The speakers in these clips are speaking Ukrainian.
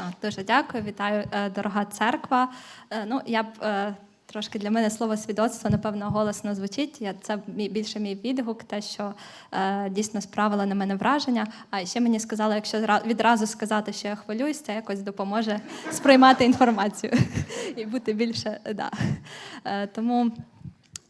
А, Дуже дякую, вітаю, е, дорога церква. Е, Ну, я б е, трошки для мене слово свідоцтво, напевно, голосно звучить. Я, це більше мій відгук, те, що е, дійсно справило на мене враження. А ще мені сказали, якщо відразу сказати, що я хвилююсь, це якось допоможе сприймати інформацію і бути більше. Да. Е, Тому.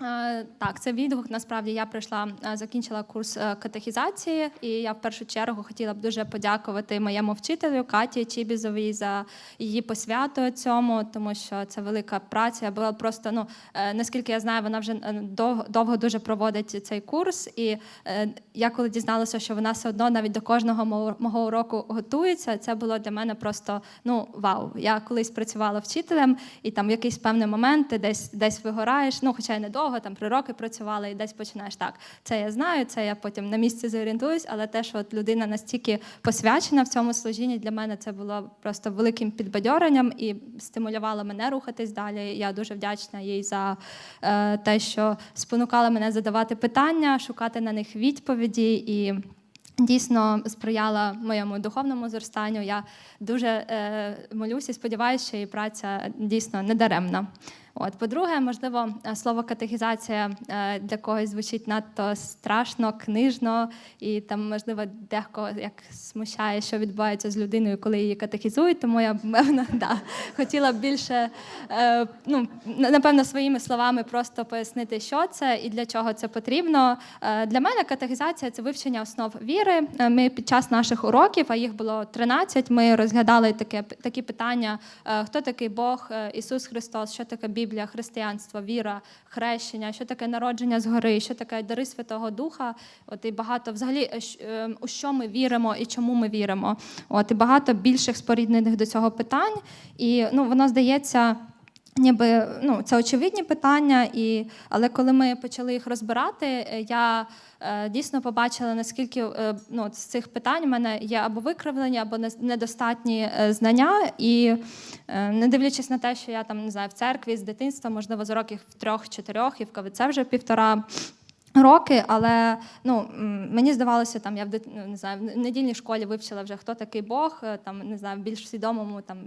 Е, Так, це відгук. Насправді я прийшла, е, закінчила курс е, катехізації, і я в першу чергу хотіла б дуже подякувати моєму вчителю Каті Чібізовій за її посвяту цьому, тому що це велика праця. Я була просто ну наскільки я знаю, вона вже е, дов- довго дуже проводить цей курс. І я коли дізналася, що вона все одно навіть до кожного мого- уроку готується, це було для мене просто ну вау. Я колись працювала вчителем, і там в якийсь певний момент ти десь десь вигораєш. Ну, хоча й недовго, там три роки працювала, і десь починаєш так. Це я знаю, це я потім на місці зорієнтуюсь, але те, що от людина настільки посвячена в цьому служінні, для мене це було просто великим підбадьоренням і стимулювало мене рухатись далі. Я дуже вдячна їй за е, те, що спонукала мене задавати питання, шукати на них відповіді і. Дійсно сприяла моєму духовному зростанню. Я дуже е, молюся сподіваюся, що її праця дійсно не даремна. От, по-друге, можливо, е, слово катехізація е, для когось звучить надто страшно, книжно, і там, можливо, дехто як смущає, що відбувається з людиною, коли її катехізують. Тому я певно, да, хотіла б більше, е, ну, напевно, своїми словами просто пояснити, що це і для чого це потрібно. Для мене катехізація це вивчення основ віри. Ми під час наших уроків, а їх було 13, ми розглядали таке, такі питання: хто такий Бог, Ісус Христос, що таке Біблія, християнство, віра, хрещення, що таке народження згори, що таке дари Святого Духа. От і багато взагалі е, е, у що ми віримо і чому ми віримо. От і багато більших споріднених до цього питань. І ну воно здається. Ніби ну це очевидні питання, і але коли ми почали їх розбирати, е, я дійсно побачила наскільки е, ну, з цих питань в мене є або викривлені, або недостатні е, знання. І е, не дивлячись на те, що я там не знаю в церкві з дитинства, можливо, з років трьох-чотирьох, і в КВЦ вже півтора. Роки, але ну мені здавалося, там я в ну, не знаю, в недільній школі вивчила вже хто такий Бог, е, там не знаю, в більш свідомому там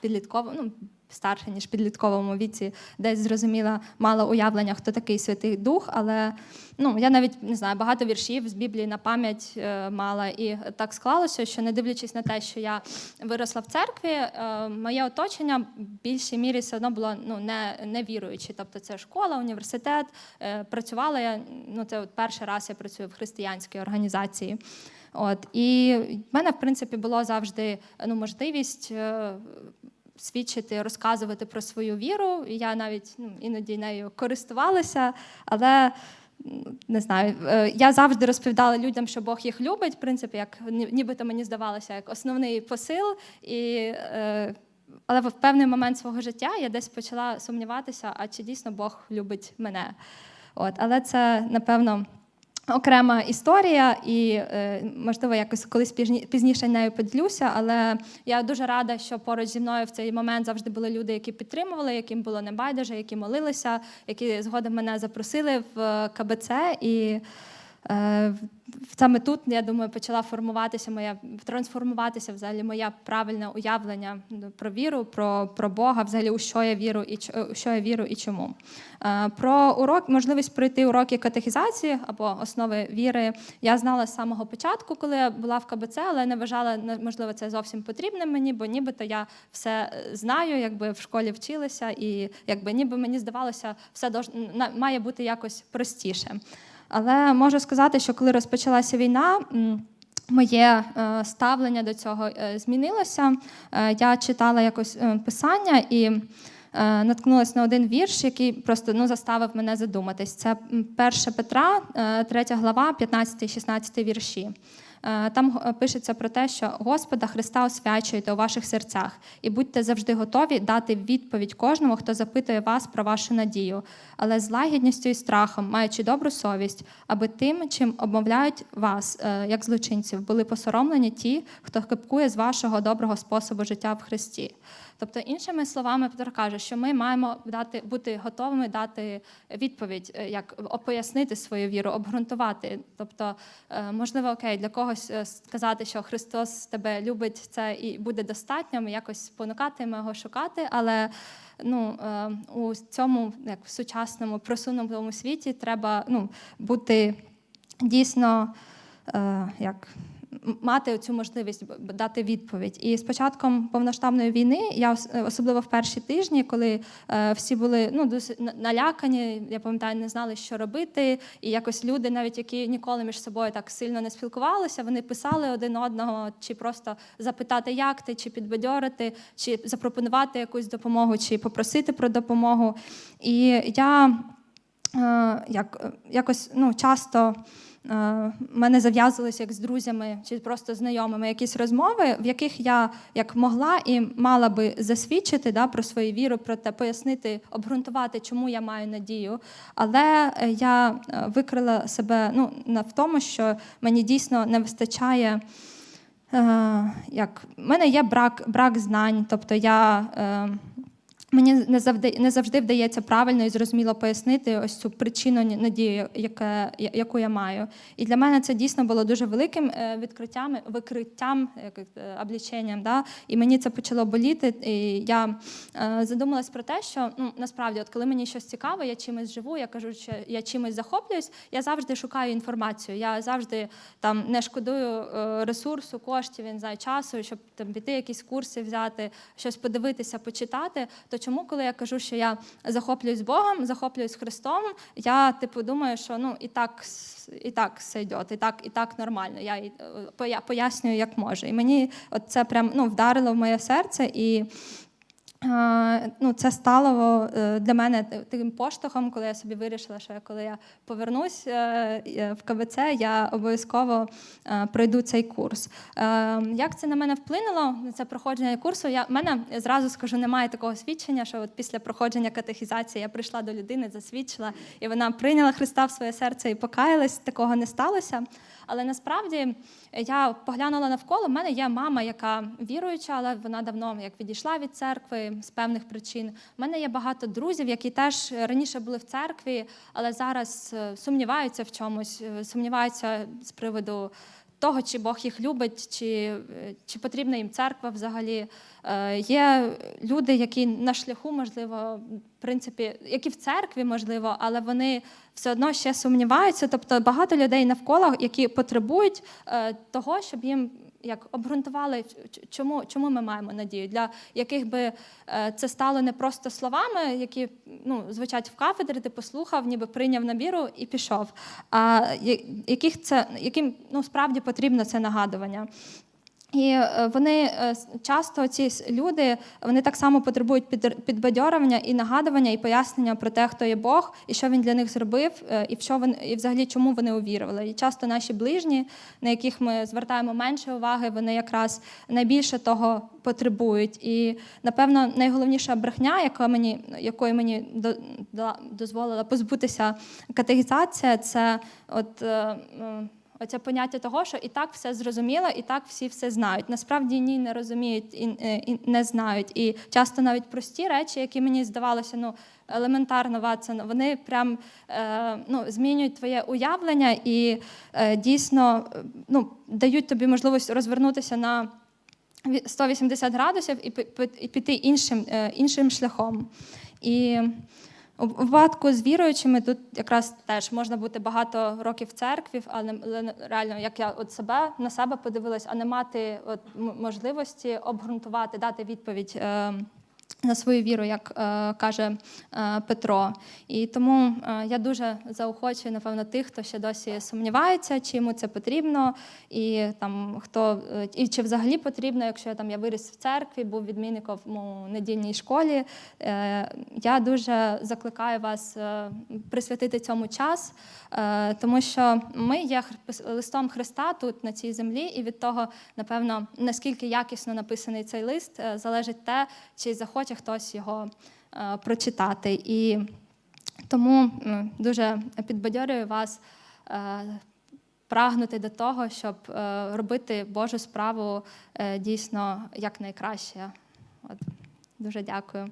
підлітковому, ну старше ніж підлітковому віці, десь зрозуміла мала уявлення, хто такий Святий Дух. Але ну я навіть не знаю, багато віршів з Біблії на пам'ять е, мала, і так склалося, що не дивлячись на те, що я виросла в церкві, е, моє оточення в більшій мірі все одно було ну не, не віруючі. Тобто це школа, університет. Е, працювала я. Ну це от перший раз я працюю в християнській організації. От і в мене, в принципі, було завжди ну, можливість. Свідчити, розказувати про свою віру. Я навіть ну, іноді нею користувалася, але не знаю, е, я завжди розповідала людям, що Бог їх любить, в принципі, як нібито мені здавалося, як основний посил. І, е, але в певний момент свого життя я десь почала сумніватися, а чи дійсно Бог любить мене. От, але це, напевно, окрема історія, і е, можливо якось колись пізні- пізніше нею поділюся. Але я дуже рада, що поруч зі мною в цей момент завжди були люди, які підтримували, яким було небайдуже, які молилися, які згодом мене запросили в КБЦ і. Е, Саме тут, я думаю, почала формуватися моя трансформуватися взагалі моє правильне уявлення ну, про віру, про, про Бога, взагалі у що я вірю і у що я вірю і чому. Е, Про урок, можливість пройти уроки катехізації або основи віри. Я знала з самого початку, коли я була в КБЦ, але не вважала можливо це зовсім потрібним мені, бо нібито я все знаю, якби в школі вчилася, і якби ніби мені здавалося, все має бути якось простіше. Але можу сказати, що коли розпочалася війна, моє е, ставлення до цього е, змінилося. Е, Я читала якось писання і наткнулася на один вірш, який просто ну, заставив мене задуматись. Це 1 Петра, 3 глава, 15-16 вірші. Е, Там е, пишеться про те, що Господа Христа освячуйте у ваших серцях і будьте завжди готові дати відповідь кожному, хто запитує вас про вашу надію, але з лагідністю і страхом, маючи добру совість, аби тим, чим обмовляють вас, е, як злочинців, були посоромлені ті, хто кипкує з вашого доброго способу життя в Христі. Тобто, іншими словами, Петро каже, що ми маємо дати бути готовими дати відповідь, е, як пояснити свою віру, обґрунтувати. Тобто, е, можливо, окей, для когось е, сказати, що Христос тебе любить, це і буде достатньо, ми якось спонукатиме його шукати. Але ну, у цьому як в сучасному просунутому світі треба ну, бути дійсно як. Мати цю можливість дати відповідь. І з початком повноштабної війни, я е, особливо в перші тижні, коли е, всі були ну, досить налякані, я пам'ятаю, не знали, що робити. І якось люди, навіть які ніколи між собою так сильно не спілкувалися, вони писали один одного, чи просто запитати, як ти, чи підбадьорити, чи запропонувати якусь допомогу, чи попросити про допомогу. І я як, е, якось ну, часто. е, в мене зав'язувалися як з друзями чи просто знайомими якісь розмови, в яких я як могла і мала би засвідчити да, про свою віру, про те, пояснити, обґрунтувати, чому я маю надію. Але е, я е, викрила себе ну, в тому, що мені дійсно не вистачає. Е, як в мене є брак, брак знань, тобто я. Е, Мені не завжди, не завжди вдається правильно і зрозуміло пояснити ось цю причину надії, яке, яку я маю. І для мене це дійсно було дуже великим е, відкриттям, викриттям, е, обліченням. Да? І мені це почало боліти. І я е, задумалась про те, що ну, насправді, от коли мені щось цікаве, я чимось живу, я кажу, що я чимось захоплююсь, я завжди шукаю інформацію. Я завжди там не шкодую ресурсу, коштів, я не часу, щоб там піти якісь курси взяти, щось подивитися, почитати. То чому, коли я кажу, що я захоплююсь Богом, захоплююсь Христом, я типу думаю, що ну і так і так все йде, і так, і так нормально. Я е, пояснюю, як можу. І мені от це прям ну, вдарило в моє серце і. Е, Ну, це стало е, для мене таким поштовхом, коли я собі вирішила, що коли я повернусь е, в КВЦ, я обов'язково пройду цей курс. Як це на мене вплинуло? на Це проходження курсу. Я в мене зразу скажу, немає такого свідчення, що от після проходження катехізації я прийшла до людини, засвідчила, і вона прийняла Христа в своє серце і покаялась. Такого не сталося. Але насправді я поглянула навколо. в мене є мама, яка віруюча, але вона давно як відійшла від церкви з певних причин. У мене є багато друзів, які теж раніше були в церкві, але зараз е, сумніваються в чомусь, е, сумніваються з приводу. Того, чи Бог їх любить, чи, е, чи потрібна їм церква взагалі. Е, Є люди, які на шляху, можливо, в принципі, які в церкві, можливо, але вони все одно ще сумніваються. Тобто багато людей навколо, які потребують е, того, щоб їм як обґрунтували, чому, чому ми маємо надію, для яких би е, це стало не просто словами, які ну, звучать в кафедрі, ти послухав, ніби прийняв на віру і пішов. А яких це, яким ну, справді потрібно це нагадування. І е, вони е, часто ці люди вони так само потребують підбадьорування і нагадування, і пояснення про те, хто є Бог, і що він для них зробив, е, і в що вони, і взагалі чому вони увірували. І часто наші ближні, на яких ми звертаємо менше уваги, вони якраз найбільше того потребують. І напевно найголовніша брехня, яка мені якої мені до- дозволила позбутися категізація, це от. Оце поняття того, що і так все зрозуміло, і так всі все знають. Насправді ні, не розуміють і, е, і не знають. І часто навіть прості речі, які мені здавалося, ну елементарно Ватсон, вони прям е, ну, змінюють твоє уявлення і е, дійсно ну, дають тобі можливість розвернутися на 180 градусів і піти іншим, е, іншим шляхом. І випадку з віруючими тут якраз теж можна бути багато років в церкві, але реально, як я от себе на себе подивилась, а не мати от можливості обґрунтувати, дати відповідь. Е, на свою віру, як е, каже е, Петро. І тому е, я дуже заохочую, напевно, тих, хто ще досі сумнівається, чи йому це потрібно, і там хто е, і чи взагалі потрібно, якщо я там я виріс в церкві, був відмінником у недільній школі. Е, я дуже закликаю вас е, присвятити цьому час, е, тому що ми є листом Христа тут на цій землі, і від того, напевно, наскільки якісно написаний цей лист, е, залежить те, чи захоче хтось його е, прочитати. І тому дуже підбадьорюю вас е, прагнути до того, щоб е, робити Божу справу дійсно якнайкраще. От, дуже дякую.